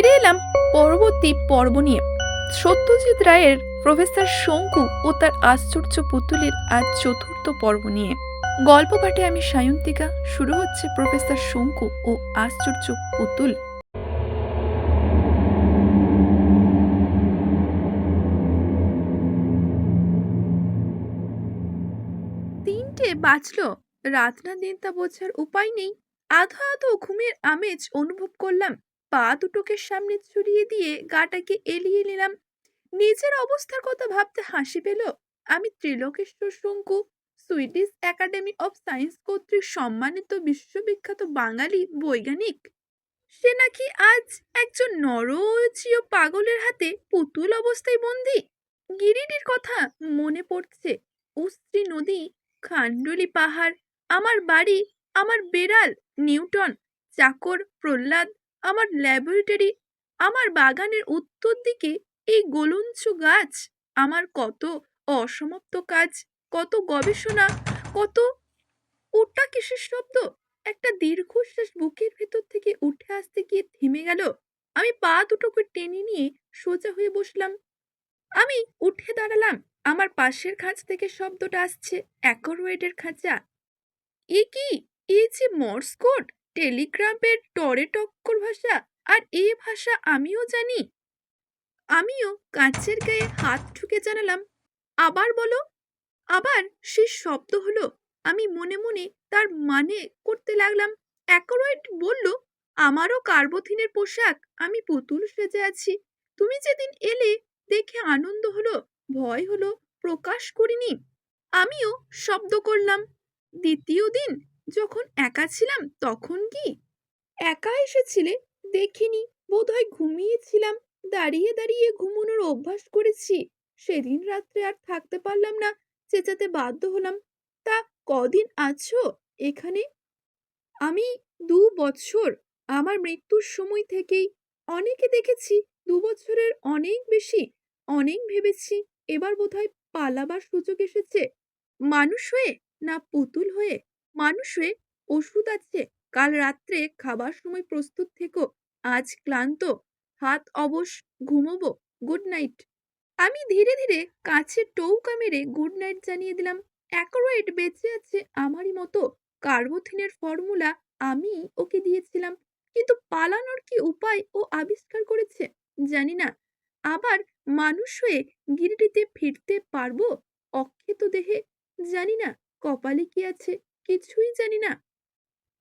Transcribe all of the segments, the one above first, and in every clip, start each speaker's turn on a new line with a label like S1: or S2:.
S1: ফিরে এলাম পরবর্তী পর্ব নিয়ে। সত্যজিৎ রায়ের প্রফেসর শঙ্কু ও তার আশ্চর্য পুতুলের আজ চতুর্থ পর্ব নিয়ে। গল্প পাঠে আমি সায়ন্তিকা, শুরু হচ্ছে প্রফেসর শঙ্কু ও আশ্চর্য পুতুল। তিনটে বাঁচলো রাত না দিন তা বোঝার উপায় নেই। আধো আধো ঘুমের আমেজ অনুভব করলাম। পা দুটোকে সামনে ছড়িয়ে দিয়ে গাটাকে এলিয়ে নিলাম। নিজের অবস্থার কথা ভাবতে হাসি পেল। আমি Trilokeshwar Shonku, Swedish academy of science কর্তৃক সম্মানিত বিশ্ববিখ্যাত বাঙালি বৈজ্ঞানিক। সে নাকি আজ একজন নরচিয় পাগলের হাতে পুতুল অবস্থায় বন্দি? গিরিডির কথা মনে পড়ছে। উস্ত্রী নদী খান্ডলি পাহাড়, আমার বাড়ি, আমার বেড়াল নিউটন, চাকর প্রহ্লাদ আমার ল্যাবরেটরি আমার বাগানের উত্তর দিকে এই গোলঞ্চু গাছ আমার কত অসমাপ্ত কাজ, কত গবেষণা, কত ওটা কিসের শব্দ? একটা দীর্ঘশ্বাস বুকের ভেতর থেকে উঠে আসতে গিয়ে থেমে গেল। আমি পা দুটোকে টেনে নিয়ে সোজা হয়ে বসলাম। আমি উঠে দাঁড়ালাম। আমার পাশের খাঁচ থেকে শব্দটা আসছে অ্যাকোরোয়েডের খাঁচা এ কি? এ যে মর্স কোড টেলিগ্রাফের টরে টক্কর ভাষা আর এ ভাষা আমিও জানি? আমিও কাঁচের গায়ে হাত ঠুকে জানালাম। আবার বলো? আবার সে শব্দ হলো, আমি মনে মনে তার মানে করতে লাগলাম। অ্যাকোরয়েড বলল, আমারও কার্বোথিনের পোশাক, আমি পুতুল সেজে আছি। তুমি যেদিন এলে দেখে আনন্দ হলো, ভয় হলো, প্রকাশ করিনি। আমিও শব্দ করলাম। দ্বিতীয় দিন যখন একা ছিলাম তখন কি? একা এসেছিলে? দেখিনি। বোধহয় ঘুমিয়েছিলাম। দাঁড়িয়ে দাঁড়িয়ে ঘুমানোর অভ্যাস করেছি। সেদিন রাত্রে আর থাকতে পারলাম না, চেঁচাতে বাধ্য হলাম। তা কদিন আছো এখানে? আমি দু বছর, আমার মৃত্যুর সময় থেকেই। অনেকে দেখেছি দু বছরের অনেক বেশি, অনেক ভেবেছি। এবার বোধহয় পালাবার সুযোগ এসেছে। মানুষ হয়ে না পুতুল হয়ে? মানুষ ওষুধ আছে। কাল রাত্রে খাবার সময় প্রস্তুত থেকো। আজ ক্লান্ত। হাত অবশ, ঘুমোবো। Good night. আমি ধীরে ধীরে কাছে টৌকা মেরে গুড নাইট জানিয়ে দিলাম অ্যাকোরয়েড বেঁচে আছে আমারই মতো। কার্বোথিনের ফর্মুলা আমি ওকে দিয়েছিলাম। কিন্তু পালানোর কি উপায় ও আবিষ্কার করেছে? জানি না। আবার মানুষ হয়ে গিরিটিতে ফিরতে পারব? অক্ষেত দেহে? জানি না। কপালে কি আছে? কিছুই জানি না।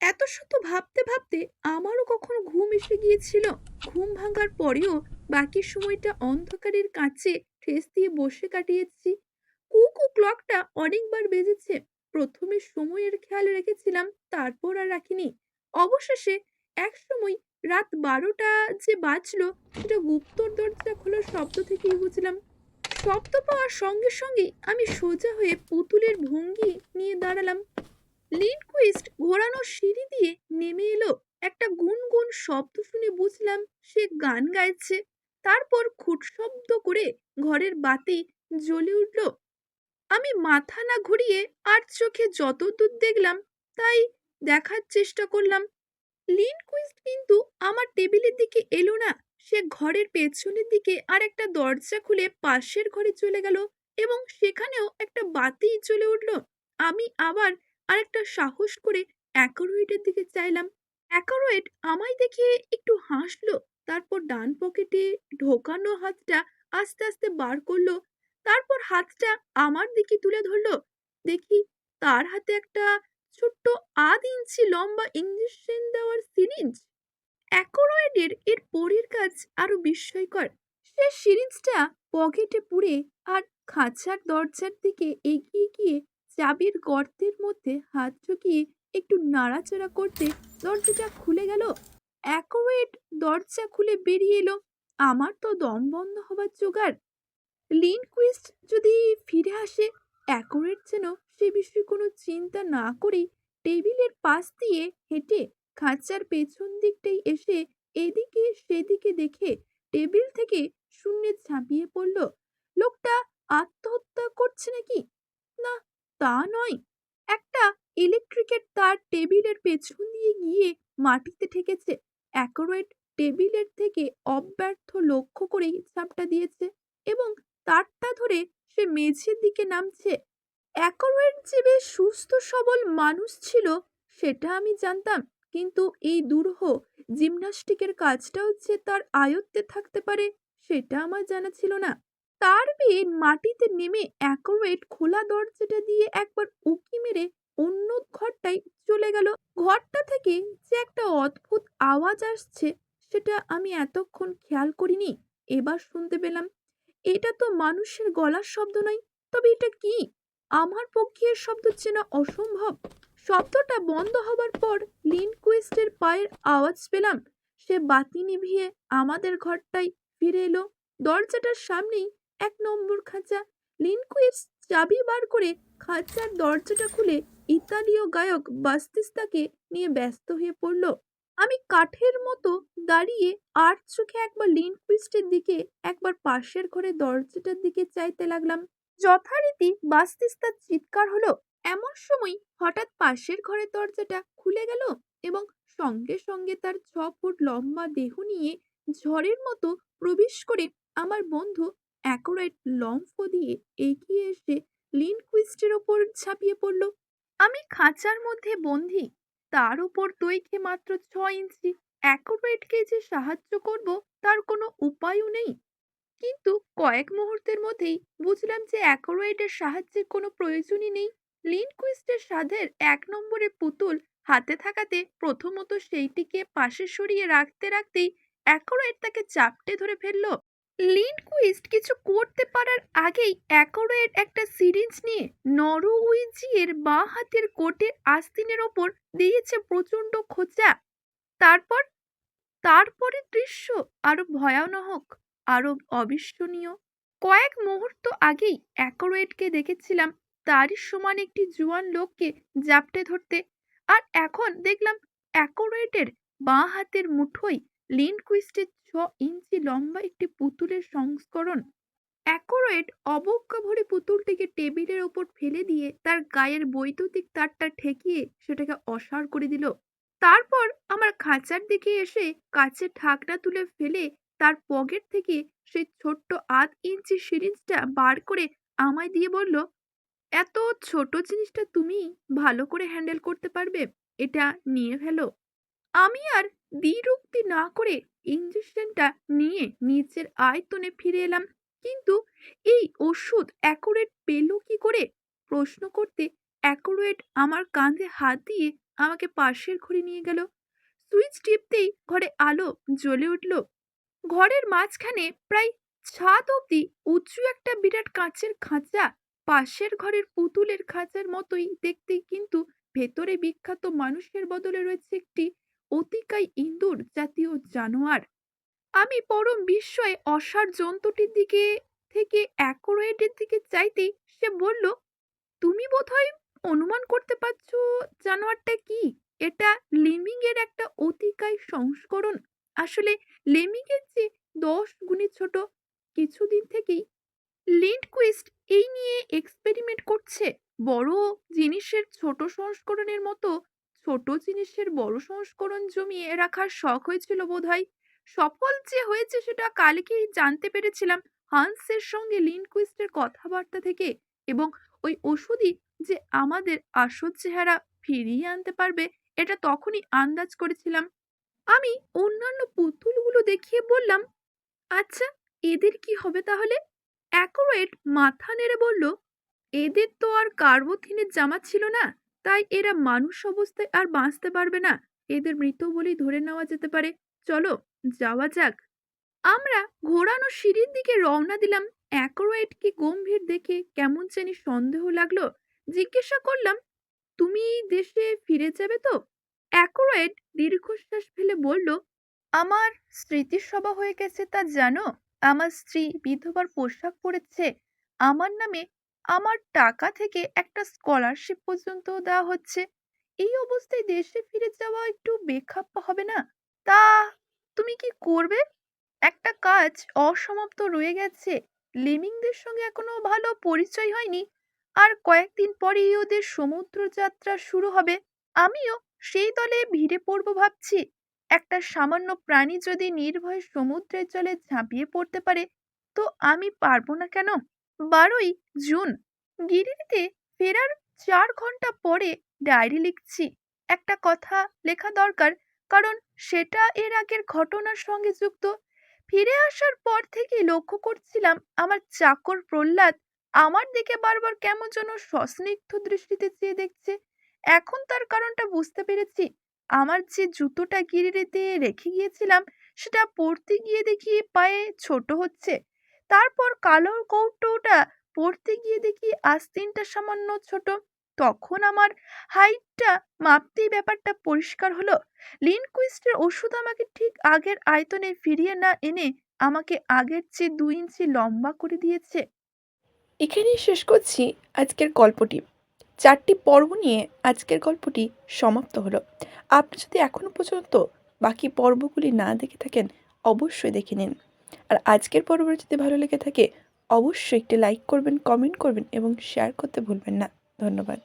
S1: এত শত ভাবতে ভাবতে আমারও কখনো ঘুম এসে গিয়েছিল। ঘুম ভাঙার পরেও বাকি সময়টা অন্ধকারের কাছে ঠেস দিয়ে বসে কাটিয়েছি। কুকু ক্লকটা অনেকবার বেজেছে। প্রথমে সময়ের খেয়াল রেখেছিলাম, তারপর আর রাখিনি। অবশেষে এক সময় রাত বারোটা যে বাজলো, সেটা গুপ্তর দরজা খোলার শব্দ থেকেই বুঝলাম। শব্দ পাওয়ার সঙ্গে সঙ্গেই আমি সোজা হয়ে পুতুলের ভঙ্গি নিয়ে দাঁড়ালাম। লিনকুইস্ট ঘোরানো সিঁড়ি দিয়ে নেমে এলো। একটা গুনগুন শব্দ শুনে বুঝলাম সে গান গাইছে। তারপর খুট শব্দ করে ঘরের বাতি জ্বলে উঠল। আমি মাথা না ঘুরিয়ে আর চোখে যত দূর দেখলাম তাই দেখার চেষ্টা করলাম। লিনকুইস্ট কিন্তু আমার টেবিলের দিকে এলো না। সে ঘরের পেছনের দিকে আর একটা দরজা খুলে পাশের ঘরে চলে গেল এবং সেখানেও একটা বাতি জ্বলে উঠল। আমি আবার আরেকটা সাহস করে অ্যাকোরয়েডের দিকে চাইলাম। অ্যাকোরয়েড আমায় দেখে একটু হাসলো, তারপর ডান পকেটে ঢোকানো হাতটা আস্তে আস্তে বার করল, তারপর হাতটা আমার দিকে তুলে ধরলো। দেখি তার হাতে একটা ছোট্ট আধ ইঞ্চি লম্বা ইঞ্জেকশন দেওয়ার সিরিঞ্জ। অ্যাকোরয়েডের এর পরের কাজ আরও বিস্ময়কর। সে সিরিঞ্জটা পকেটে পুড়ে আর খাঁচার দরজার দিকে এগিয়ে গিয়ে চাবির গর্তের মধ্যে হাত ঢুকিয়ে একটু নাড়াচাড়া করতে দরজাটা খুলে গেল। অ্যাকোরেট দরজা খুলে বেরিয়ে এলো। আমার তো দম বন্ধ হবার জোগাড়। লিনকুইস্ট যদি ফিরে আসে অ্যাকোরেট যেন সে বিষয়ে কোনো চিন্তা না করেই টেবিলের পাশ দিয়ে হেঁটে খাঁচার পেছন দিকটাই এসে এদিকে সেদিকে দেখে টেবিল থেকে শূন্যে ঝাঁপিয়ে পড়ল। লোকটা আত্মহত্যা করছে নাকি না তা নয় একটা ইলেকট্রিকের তার টেবিলের পেছন দিয়ে গিয়ে মাটিতে ঠেকেছে। অ্যাকোরেট টেবিলের থেকে অব্যর্থ লক্ষ্য করেই ঝাপটা দিয়েছে এবং তারটা ধরে সে মেঝের দিকে নামছে। অ্যাকোয়ার্ড যে বেশ সুস্থ সবল মানুষ ছিল, সেটা আমি জানতাম, কিন্তু এই দুরূহ জিমন্যাস্টিকের কাজটাও যে তার আয়ত্তে থাকতে পারে, সেটা আমার জানা ছিল না। তার বেয়ে মাটিতে নেমে অ্যাকোয়ার্ড খোলা দরজাটা দিয়ে একবার উকি মেরে অন্য ঘরটায় চলে গেল। ঘরটা থেকে যে একটা অদ্ভুত আওয়াজ আসছে, সেটা আমি এতক্ষণ খেয়াল করিনি, এবার শুনতে পেলাম। এটা তো মানুষের গলার শব্দ নয়, তবে এটা কি? আমার পক্ষে শব্দ চেনা অসম্ভব। শব্দটা বন্ধ হবার পর লিনকুইস্টের পায়ের আওয়াজ পেলাম। সে বাতি নিভিয়ে আমাদের ঘরটায় ফিরে এলো। দরজাটার সামনেই এক নম্বর খাঁচা। লিনকুইস্ট চাবি বার করে খাঁচার দরজাটা খুলে ইতালীয় গায়ক বাস্তিস্তাকে নিয়ে ব্যস্ত হয়ে পড়ল। আমি কাঠের মতো দাঁড়িয়ে আর চোখে একবার লিনকুইস্টের দিকে, একবার পাশের ঘরে দরজাটার দিকে চাইতে লাগলাম। যথারীতি বাস্তিস্তার চিৎকার হলো, এমন সময় হঠাৎ পাশের ঘরের দরজাটা খুলে গেল এবং সঙ্গে সঙ্গে তার ছ ফুট লম্বা দেহ নিয়ে ঝড়ের মতো প্রবেশ করে আমার বন্ধু অ্যাকোরাইট লম্ফ দিয়ে এগিয়ে এসে লিনকুইস্টের ওপর ঝাঁপিয়ে পড়ল। আমি খাঁচার মধ্যে বন্দি। তার উপর দৈর্ঘ্যে মাত্র ছ ইঞ্চি অ্যাকোরেটকে যে সাহায্য করব, তার কোনো উপায়ও নেই। কিন্তু কয়েক মুহূর্তের মধ্যেই বুঝলাম যে অ্যাকোরেটের সাহায্যের কোনো প্রয়োজনই নেই। লিনকুইস্টের সাধের এক নম্বরের পুতুল হাতে থাকাতে প্রথমত সেইটিকে পাশে সরিয়ে রাখতে রাখতেই অ্যাকোরেট তাকে চাপটে ধরে ফেলল। লিনকুইস্ট কিছু করতে পারার আগেই অ্যাকোরেট একটা সিরিঞ্জ নিয়ে নরউইজিয়ের বাঁ হাতের কোটের আস্তিনের ওপর দিয়েছে প্রচণ্ড খোঁচা। তারপর তারপরে দৃশ্য আরও ভয়ানক, আরও অবিশ্বনীয় কয়েক মুহূর্ত আগেই অ্যাকোরেটকে দেখেছিলাম। তারই সমান একটি জুয়ান লোককে জাপটে ধরতে। আর এখন দেখলাম অ্যাকোরেটের বাঁ হাতের মুঠোয় লিনকুইস্টের ছ ইঞ্চি লম্বা একটি পুতুলের সংস্করণ অ্যাকোরেট অবজ্ঞা ভরে পুতুলটিকে টেবিলের ওপর ফেলে দিয়ে তার গায়ের বৈদ্যুতিক তারটা ঠেকিয়ে সেটাকে অসাড় করে দিল। তারপর আমার খাঁচার দিকে এসে কাচের ঢাকনা তুলে ফেলে তার পকেট থেকে সেই ছোট্ট আধ ইঞ্চি সিরিঞ্জটা বার করে আমায় দিয়ে বলল, এত ছোট জিনিসটা তুমি ভালো করে হ্যান্ডেল করতে পারবে, এটা নিয়ে ফেলো। আমি আর দ্বিরুক্তি না করে ইঞ্জেকশনটা নিয়ে নিচের আয়তনে ফিরে এলাম। কিন্তু এই ওষুধ অ্যাকুরেট পেল কি করে? প্রশ্ন করতে অ্যাকুরেট আমার কাঁধে হাত দিয়ে আমাকে পাশের ঘরে নিয়ে গেল। সুইচ টিপতেই ঘরে আলো জ্বলে উঠল। ঘরের মাঝখানে প্রায় ছাদ অবধি উঁচু একটা বিরাট কাঁচের খাঁচা, পাশের ঘরের পুতুলের খাঁচার মতোই দেখতে কিন্তু ভেতরে বিখ্যাত মানুষের বদলে রয়েছে একটি অতিকায় ইন্দুর জাতীয় জানোয়ার। আমি পরম বিস্ময়ে অসার জন্তুটির দিকে থেকে অ্যাকোরেটের দিকে চাইতেই সে বলল, তুমি বোধহয় অনুমান করতে পারছ জানোয়ারটা কি? এটা লিমিং এর একটা অতিকায় সংস্করণ। আসলে লেমিং এর চেয়ে দশ গুণে ছোট, কিছুদিন থেকেই লিন্ডকুইস্ট এই নিয়ে এক্সপেরিমেন্ট করছে। বড় জিনিসের ছোট সংস্করণের মতো ছোট জিনিসের বড় সংস্করণ জমিয়ে রাখার শখ হয়েছিল বোধহয়। সফল যে হয়েছে সেটা কালকেই জানতে পেরেছিলাম হান্সের সঙ্গে লিনকুইস্টের কথাবার্তা থেকে এবং ওই ওষুধই যে আমাদের আসল চেহারা ফিরিয়ে আনতে পারবে, এটা তখনই আন্দাজ করেছিলাম। আমি অন্যান্য পুতুলগুলো দেখিয়ে বললাম আচ্ছা এদের কি হবে তাহলে? অ্যাকোরেট মাথা নেড়ে বলল, এদের তো আর কার্বোথিনের জামা ছিল না। তাই এরা মানুষ অবস্থায় আর বাঁচতে পারবে না। এদের মৃত বলেই ধরে নেওয়া যেতে পারে। চলো, যাওয়া যাক। আমরা ঘোরানো সিঁড়ির দিকে রওনা দিলাম। অ্যাকোরেটকে গম্ভীর দেখে কেমন জানি সন্দেহ লাগল। জিজ্ঞাসা করলাম, তুমি দেশে ফিরে যাবে তো? অ্যাকোরেট দীর্ঘশ্বাস ফেলে বলল, আমার স্মৃতিসভা হয়ে গেছে তা জানো। আমার স্ত্রী বিধবার পোশাক পরেছে। আমার নামে আমার টাকা থেকে একটা স্কলারশিপ পর্যন্ত দেওয়া হচ্ছে। এই অবস্থায় দেশে ফিরে যাওয়া একটু বেখাপ্পা হবে না? তা তুমি কি করবে? একটা কাজ অসমাপ্ত রয়ে গেছে। লিমিংদের সঙ্গে এখনও ভালো পরিচয় হয়নি। আর কয়েকদিন পরেই ওদের সমুদ্র যাত্রা শুরু হবে। আমিও সেই দলে ভিড়ে পড়ব ভাবছি। একটা সামান্য প্রাণী যদি নির্ভয়ে সমুদ্রের জলে ঝাঁপিয়ে পড়তে পারে, তো আমি পারব না কেন? বারোই জুন। গিরিতে ফেরার চার ঘণ্টা পরে ডায়েরি লিখছি। একটা কথা লেখা দরকার, কারণ সেটা এর আগের ঘটনার সঙ্গে যুক্ত। ফিরে আসার পর থেকেই লক্ষ্য করছিলাম, আমার চাকর প্রহ্লাদ আমার দিকে বারবার কেমন যেন সস্নিগ্ধ দৃষ্টিতে চেয়ে দেখছে। এখন তার কারণটা বুঝতে পেরেছি, আমার যে জুতোটা গিরিতে রেখে গিয়েছিলাম, সেটা পরতে গিয়ে দেখি পায়ে ছোট হচ্ছে। তারপর কালো কৌটোটা পড়তে গিয়ে দেখি আস্তিনটা সামান্য ছোট। তখন আমার হাইটটা মাপতেই ব্যাপারটা পরিষ্কার হলো। লিনকুইস্টের ওষুধ আমাকে ঠিক আগের আয়তনে ফিরিয়ে না এনে আমাকে আগের চেয়ে দুই ইঞ্চি লম্বা করে দিয়েছে।
S2: এখানেই শেষ করছি আজকের গল্পটি। চারটি পর্ব নিয়ে আজকের গল্পটি সমাপ্ত হলো। আপনি যদি এখনও পর্যন্ত বাকি পর্বগুলি না দেখে থাকেন, অবশ্যই দেখে নিন। আর আজকের পর্ব যদি ভালো লেগে থাকে, অবশ্যই একটি লাইক করবেন কমেন্ট করবেন এবং শেয়ার করতে ভুলবেন না। ধন্যবাদ।